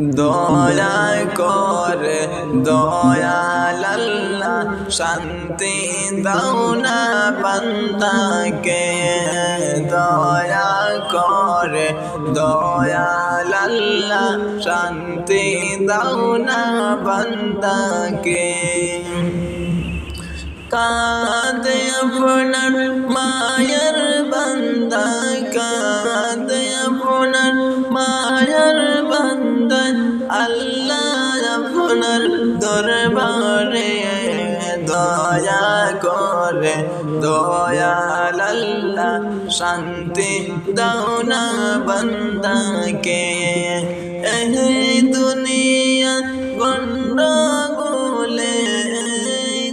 দয়া করে, দয়াল আল্লাহ, শান্তি দাও না বান্দাকে। দয়া করে, দয়াল আল্লাহ, শান্তি দাও না বান্দাকে। কাঁদে আপনার মায়ের বান্দা আল্লাহ দরবারে দয়া করে দয়াল আল্লাহ শান্তি দাও না বান্দাকে। এই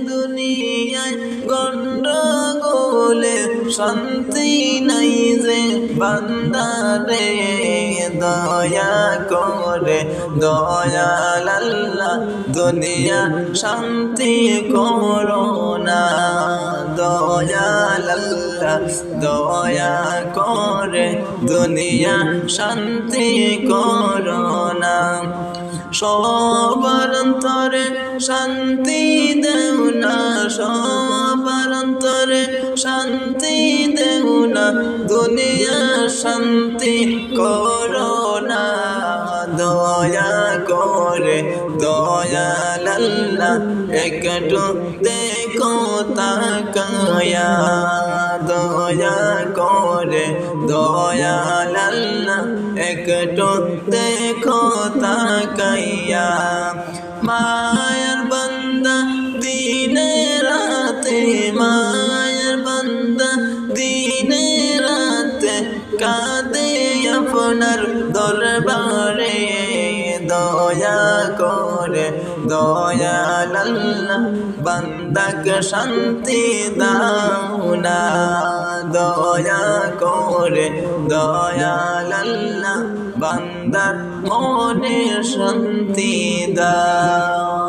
দুনিয়ায় গন্ডগোলে শান্তি নাই যে বান্দারে, দয়া করে দয়াল আল্লাহ দুনিয়া শান্তি করো না। দয়াল আল্লাহ দয়া করে, দুনিয়া শান্তি করো না সবার অন্তরে শান্তি দেও না, সবার অন্তরে শান্তি দেও না, দুনিয়া শান্তি করো না, দয়া করে দয়াল আল্লাহ একটু দেখো তাকায়া। দয়া করে দয়াল আল্লাহ একটু দেখো তাকাইয়া। মায়ের বান্দা দিনে রাতে, মায়ের বান্দা দিনে রাতে কাঁদে আপনার দরবারে। দয়া করে দয়াল বান্দাকে শান্তি দাও না। দয়া করে দয়াল বান্দার মনে শান্তি দাও।